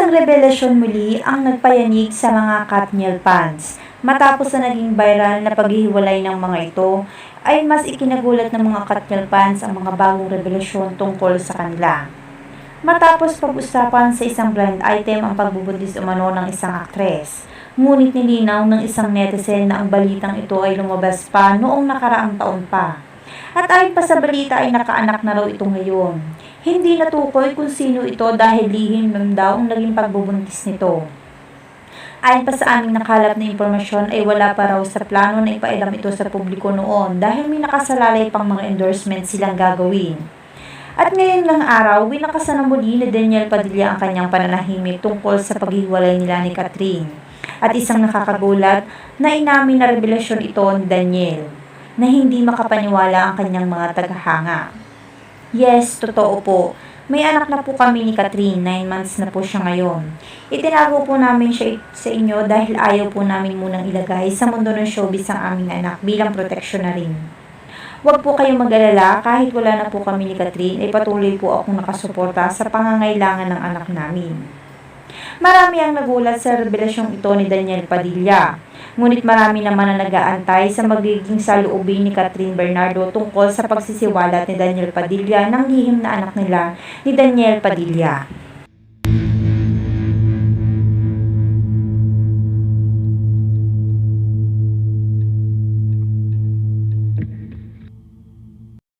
revelasyon muli ang nagpayanig sa mga Katniel fans. Matapos na naging viral na paghihiwalay ng mga ito, ay mas ikinagulat ng mga Katniel fans ang mga bagong revelasyon tungkol sa kanila. Matapos pag-usapan sa isang blind item ang pagbubuntis umano ng isang aktres, ngunit nilinaw ng isang netizen na ang balitang ito ay lumabas pa noong nakaraang taon pa. At ayon pa sa balita ay nakaanak na raw ito ngayon. Hindi natukoy kung sino ito dahil lihim lang daw ang naging pagbubuntis nito. Ayon pa sa aming nakalap na impormasyon ay wala pa raw sa plano na ipailam ito sa publiko noon dahil may nakasalalay pang mga endorsement silang gagawin. At ngayon lang araw, winakasan na muli ni Daniel Padilla ang kanyang pananahimik tungkol sa paghiwalay nila ni Catherine. At isang nakakagulat na inamin na revelasyon ito ni Daniel na hindi makapaniwala ang kanyang mga tagahanga. Yes, totoo po. May anak na po kami ni Catherine, 9 months na po siya ngayon. Itinago po namin siya sa inyo dahil ayaw po namin munang ilagay sa mundo ng showbiz ang aming anak bilang proteksyon na rin. Huwag po kayong mag-alala kahit wala na po kami ni Catherine ay patuloy po akong nakasuporta sa pangangailangan ng anak namin. Marami ang nagulat sa revelasyong ito ni Daniel Padilla. Ngunit marami naman na nag-aantay sa magiging saluubin ni Catherine Bernardo tungkol sa pagsisiwalat ni Daniel Padilla ng lihim na anak nila ni Daniel Padilla.